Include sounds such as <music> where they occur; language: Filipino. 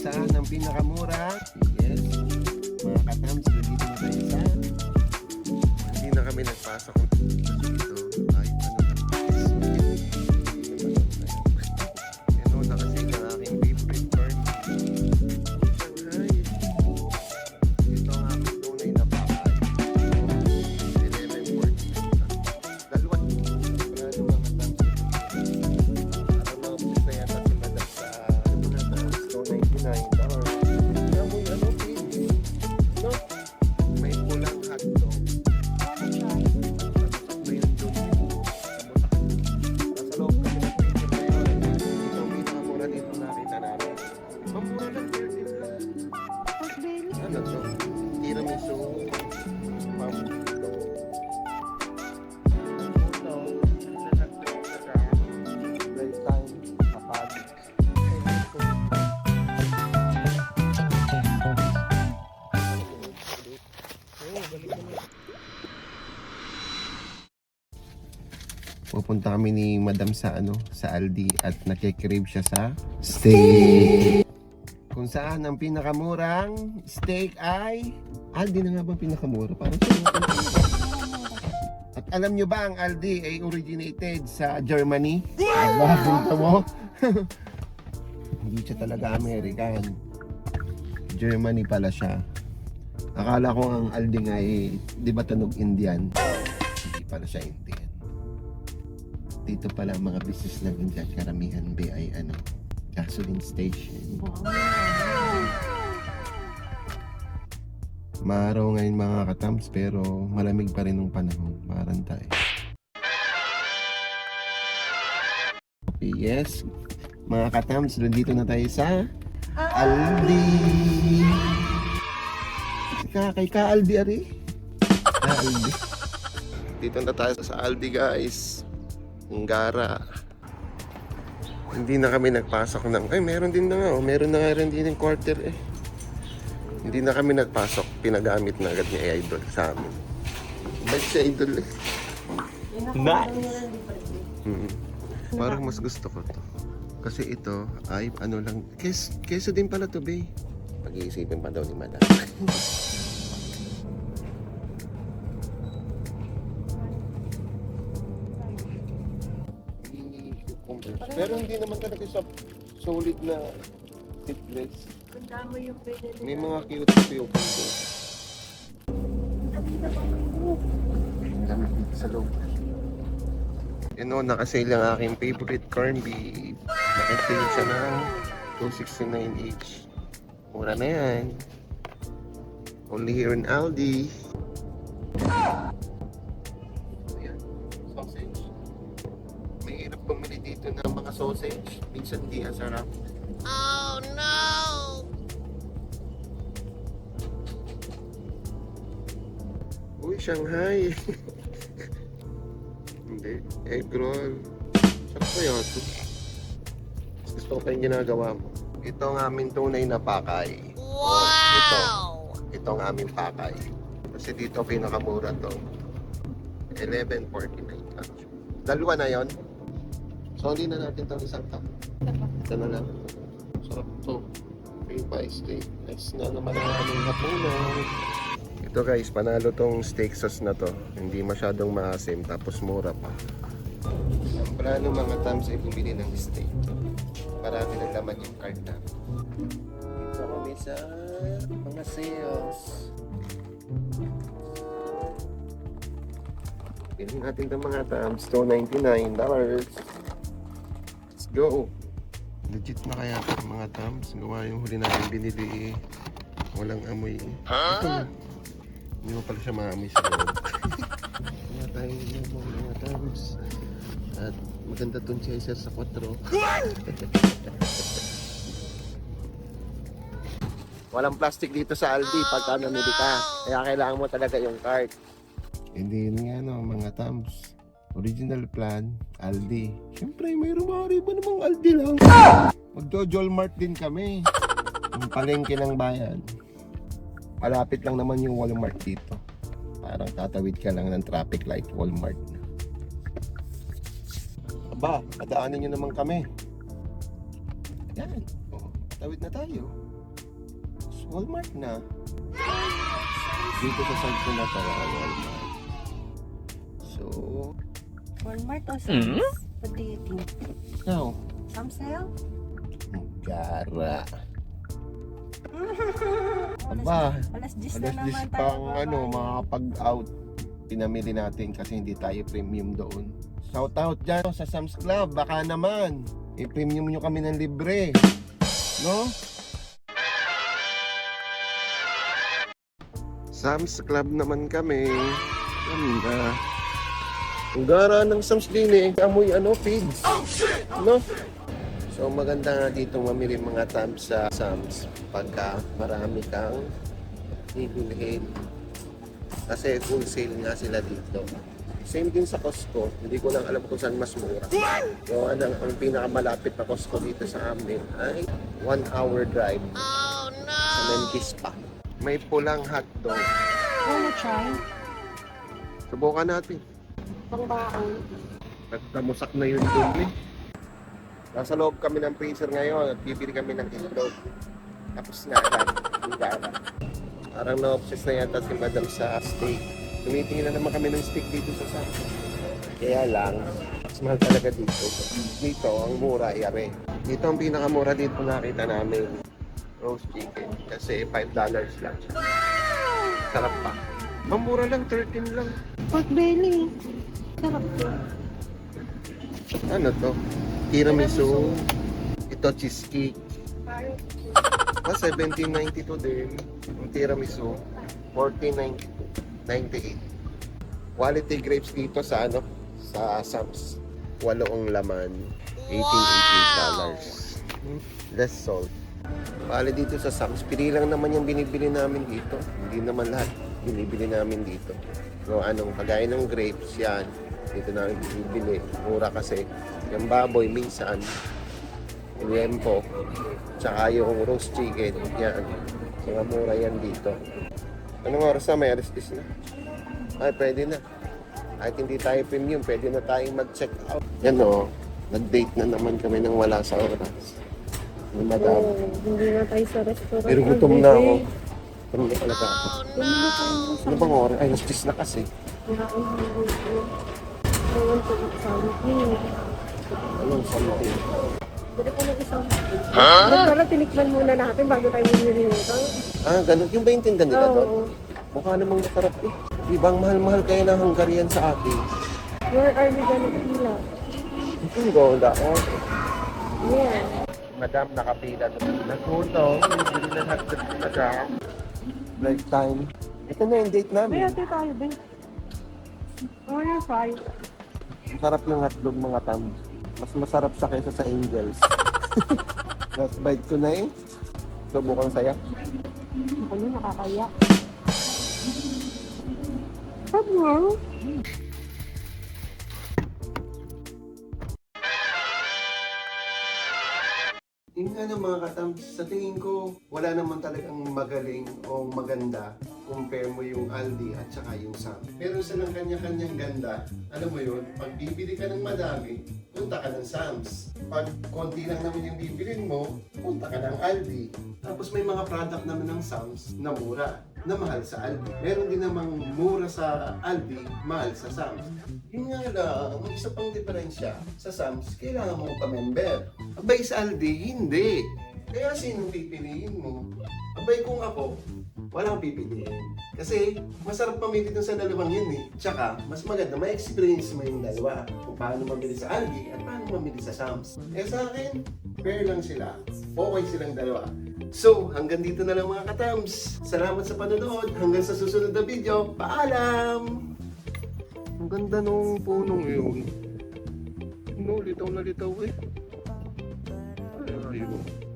saan ang pinakamura. Yes. Mga katams, dito na tayo sa... Hindi na kami nagpasok. Kami ni Madam sa ano, sa Aldi at nakikrave siya sa steak. Kung saan ang pinakamurang steak ay Aldi na nga bang pinakamura? Parang At alam nyo ba ang Aldi ay originated sa Germany? Aba, punta mo? <laughs> Hindi siya talaga American. Germany pala siya. Akala ko ang Aldi nga ay, di ba tunog Indian? Hindi pala siya Indian. Dito pala ang mga business ng India, karamihan ba ay ano, gasoline station. Maaraw ngayon mga katams pero malamig pa rin ng panahon. Marantay. Okay, yes. Mga katams, nandito na tayo sa Aldi. Ka kay Ka Aldi ari. Ka Aldi. <laughs> Dito na tayo sa Aldi guys. Ang gara. Hindi na kami nagpasok ng... Ay, meron din na nga. Oh. Meron na nga rin din yung quarter eh. Hindi na kami nagpasok. Pinagamit na agad ni Idol sa amin. Bait si Idol eh. Nice! Mm. Parang mas gusto ko to. Kasi ito ay ano lang. Kes, keso din pala to, be. Pag-iisipin pa daw ni Madam. <laughs> Pero hindi naman talaga siya solid na seedless. Ang dami yung pwede May mga cute cute dito. Ang dami dito sa loob. Yun o, nakasale ang aking favorite corn beef. Nakasale siya ng 269 each. Mura na yan. Only here in Aldi. Ayan, sausage. Minsan di ang sarap. Uy, Shanghai. <laughs> Hindi. Egg roll. Sarap ito. Mas Gusto ko yung ginagawa mo. Ito ang aming tunay na pakay. Wow! Ito. Ito ang aming pakay. Kasi dito pinakamura to. 11.49 lang. Dalawa na yon. Sorry na natin itong isang tap. Ito na lang. Sarap to. Ribeye steak. Next na naman ang aming hapunan. Ito guys, panalo tong steak sauce na to. Hindi masyadong maasim, tapos mura pa. Ang plano mga tams ay bumili ng steak. Marami ng laman yung card na. Dito kami sa mga sales. Bilhin natin itong mga tams. $299. Go! Legit na kaya ito mga tams. Gawa yung huli natin binili. Walang amoy. Ito na. Hindi mo pala siya maamoy sa loob. <laughs> Kaya tayo mga tams. At maganda tong chaser sa 4. <laughs> Walang plastic dito sa Aldi pagka namili ka. Kaya kailangan mo talaga yung card. Hindi nga no, mga tams. Original plan, Aldi. Siyempre, may rumari ba namang Aldi lang? Magjo-Jol Mart din kami. Yung palengke ng bayan. Malapit lang naman yung Walmart dito. Parang tatawid ka lang ng traffic light, Walmart. Aba, padaanin nyo naman kami. Yan. Oh. Tawid na tayo. Walmart na. Dito sa side ko na tayo, Walmart. So, Walmart o Sam's? What do you think? now, Sam's yun? gara. <laughs> Aba, alas 10 na naman 10 tayo. pang ano, makakapag-out. Pinamili natin kasi hindi tayo premium doon. Shout out dyan sa Sam's Club, baka naman. I-premium nyo kami ng libre. No? Sam's Club naman kami. Ganda. Ang gara ng Sam's din eh. Amoy ano, pigs. No? So maganda nga dito mamili mga tabs sa Sam's pagka marami kang bibilhin. Kasi full sale nga sila dito. Same din sa Costco. Hindi ko lang alam kung saan mas mura. So ang, ang pinakamalapit na Costco dito sa amin ay one hour drive. Oh no! Sa Memphis pa. May pulang hotdog. Wanna try? Subukan natin. Pangbaon. Nagtamusak na yun doon eh. Nasa loob kami ng freezer ngayon at bibili kami ng itlog. Tapos na agad. Hindi ka alam. Parang na-obsess na yata si madam sa steak. Tumitingin na naman kami ng steak dito sa Sam's. Kaya lang, mas mahal talaga dito. Dito, ang mura, yare. Dito ang pinakamura dito nakita namin. Roast chicken. Kasi $5 lang siya. Sarap pa. Mamura lang, 13 lang. Pork belly. Sarap to. Ano to? Tiramisu. Ito cheesecake. <laughs> Ah, 1792 din. Yung tiramisu. 1492. 98. Quality grapes dito sa ano? Sa Sam's. Walo ang laman. 1888 dollars. Less salt. Bali dito sa Sam's, pili lang naman yung binibili namin dito. Hindi naman lahat binibili namin dito. So anong kagaya ng grapes yan, dito namin binibili. Mura kasi. Yung baboy minsan, liempo, tsaka yung roast chicken, yan. Mga mura yan dito. Anong oras na? May alas 10 na. Ay, pwede na. Kahit hindi tayo premium, pwede na tayong mag-check out. Yan o, nag-date na naman kami nang wala sa oras. Madam. Oh, hindi na tayo sa restaurant. Pero gutom na ako. Na talaga ako. Sa Ano bang oras? Ay, alas 10 na kasi. Anong something? Isang huh? Para tinikman muna natin bago tayo bumili nito. Ah, ganun. Yung ba yung tinda nila doon? Oo. Mukha namang masarap eh. Di ba ang mahal-mahal kayo ng Hungarian sa atin? Where are we gonna pila? Yung gold ako. Yeah. Madam, nakapila na. Nagkuto. Hindi na madam. Break time. Ito na yung date May namin. ate tayo. Oh, you're fine. Masarap yung hotdog mga tam. Mas masarap siya kaysa sa Angels. <laughs> Last bite ko na eh. Subukan saya. Ano, nakakaya. Sabi mo? Yung nga ng mga katams, sa tingin ko, wala naman talagang magaling o maganda compare mo yung Aldi at saka yung Sam. Meron silang kanya-kanyang ganda. Alam mo yun, pag bibili ka ng madami, punta ka ng Sam's. Pag konti lang naman yung bibilin mo, punta ka ng Aldi. Tapos may mga product naman ng Sam's na mura, na mahal sa Aldi. Meron din namang mura sa Aldi, mahal sa Sam's. Yun nga lang, ang isa pang diferensya sa Sam's, kailangan mo pa-member. Abay sa Aldi, hindi. Kaya sinong pipiliin mo? Abay kung ako, walang pipiliin. Kasi masarap mamili dun sa dalawang yun eh. Tsaka, mas maganda, may experience mo yung dalawa. Kung paano mamili sa Aldi at paano mamili sa Sam's. Eh sa akin, fair lang sila. Okay silang dalawa. So, hanggang dito na lang mga katams. Salamat sa panonood. Hanggang sa susunod na video. Paalam! Ang ganda nung punong yun. No, litaw na litaw eh. Ay, ayun.